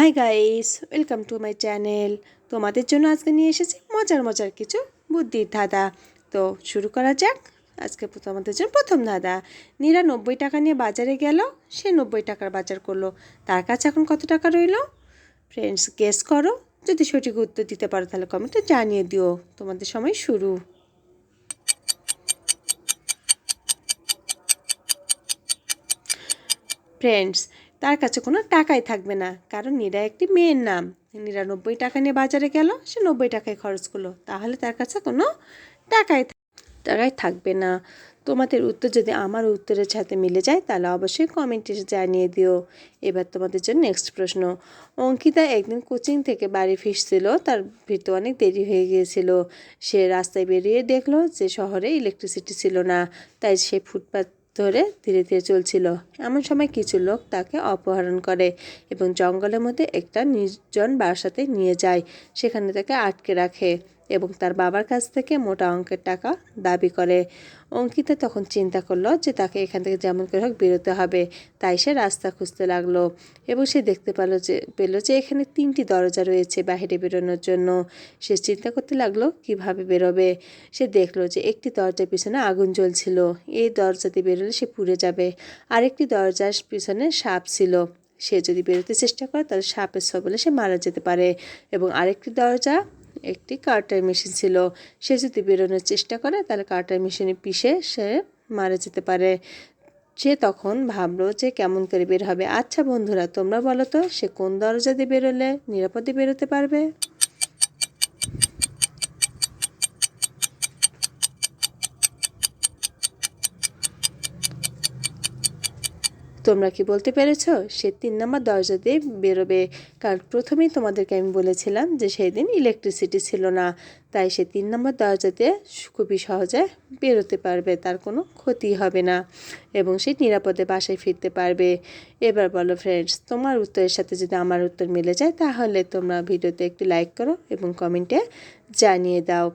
Hi guys welcome to my channel তোমাদের জন্য আজকে নিয়ে এসেছি মজার মজার কিছু বুদ্ধির ধাঁধা। তো শুরু করা যাক। আজকে তোমাদের জন্য প্রথম ধাঁধা। নিরানব্বই টাকা নিয়ে বাজারে গেল, সে নব্বই টাকার বাজার করল। তার কাছে এখন কত টাকা রইল? ফ্রেন্ডস গেস করো। যদি সঠিক উত্তর দিতে পারো তাহলে কমেন্টে জানিয়ে দিও। তোমাদের সময় শুরু। ফ্রেন্ডস তার কাছে কোনো টাকাই থাকবে না। কারণ নীরা একটি মেয়ের নাম। নিরানব্বই টাকা নিয়ে বাজারে গেল, সে নব্বই টাকায় খরচ করল। তাহলে তার কাছে কোনো টাকাই টাকাই থাকবে না। তোমাদের উত্তর যদি আমার উত্তরের সাথে মিলে যায়, তাহলে অবশ্যই কমেন্টে জানিয়ে দিও। এবার তোমাদের জন্য নেক্সট প্রশ্ন। অঙ্কিতা একদিন কোচিং থেকে বাড়ি ফিরছিল, তার ফিরতে অনেক দেরি হয়ে গিয়েছিল। সে রাস্তায় বেরিয়ে দেখল যে শহরে ইলেকট্রিসিটি ছিল না, তাই সে ফুটপাথ ধরে ধীরে ধীরে চলছিল। এমন সময় কিছু লোক তাকে অপহরণ করে এবং জঙ্গলের মধ্যে একটা নির্জন বাসাতে নিয়ে যায়। সেখানে তাকে আটকে রাখে। এবং তার বাবার কাছ থেকে মোটা অঙ্কের টাকা দাবি করে। অঙ্কিতা তখন চিন্তা করল যে তাকে এখান থেকে যেমন করে হোক বেরোতে হবে। তাই সে রাস্তা খুঁজতে লাগল এবং সে দেখতে পেল যে পেল যে এখানে তিনটি দরজা রয়েছে বাহিরে বেরোনোর জন্য। সে চিন্তা করতে লাগল কীভাবে বেরোবে। সে দেখল যে একটি দরজার পিছনে আগুন জ্বলছিল। এই দরজাতে বেরোলে সে পুড়ে যাবে। আরেকটি দরজার পিছনে সাপ ছিল। সে যদি বেরোতে চেষ্টা করে তাহলে সাপের সবলে সে মারা যেতে পারে। এবং আরেকটি দরজা একটি কাটার মেশিন ছিল। সে যদি বেরোনোর চেষ্টা করে, তাহলে কাটার মেশিনে পিষে সে মারা যেতে পারে। সে তখন ভাবলো যে কেমন করে বের হবে। আচ্ছা বন্ধুরা, তোমরা বলো তো, সে কোন দরজা দিয়ে বেরোলে নিরাপদে বেরোতে পারবে? তোমরা কি বলতে পেরেছ? সে তিন নম্বর দরজা দিয়ে বেরোবে। কারণ প্রথমেই তোমাদেরকে আমি বলেছিলাম যে সেই দিন ইলেকট্রিসিটি ছিল না। তাই সে তিন নম্বর দরজা দিয়ে খুবই সহজে বেরোতে পারবে, তার কোনো ক্ষতি হবে না এবং সে নিরাপদে বাসায় ফিরতে পারবে। এবার বলো ফ্রেন্ডস তোমার উত্তরের সাথে যদি আমার উত্তর মিলে যায়, তাহলে তোমরা ভিডিওতে একটি লাইক করো এবং কমেন্টে জানিয়ে দাও।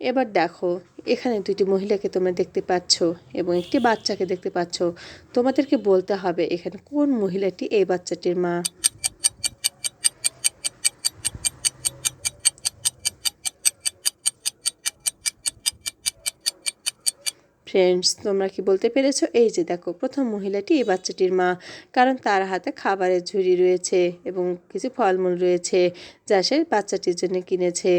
এবার দেখো এখানে দুটি মহিলাকে তোমরা দেখতে পাচ্ছ এবং একটি বাচ্চাকে দেখতে পাচ্ছ। তোমাদেরকে বলতে হবে এখানে কোন মহিলাটি এই বাচ্চাটির মা। ফ্রেন্ডস তোমরা কি বলতে পেরেছ? এই যে দেখো, প্রথম মহিলাটি এই বাচ্চাটির মা, কারণ তার হাতে খাবারের ঝুড়ি রয়েছে এবং কিছু ফলমূল রয়েছে যা সে বাচ্চাটির জন্য কিনেছে।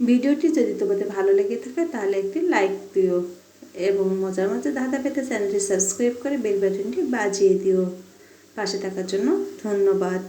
ভিডিওটি যদি তোমাদের ভালো লেগে থাকে, তাহলে একটি লাইক দিও এবং মজার মজার ধাঁধা পেতে চ্যানেলটি সাবস্ক্রাইব করে বেল বাটনটি বাজিয়ে দিও। পাশে থাকার জন্য ধন্যবাদ।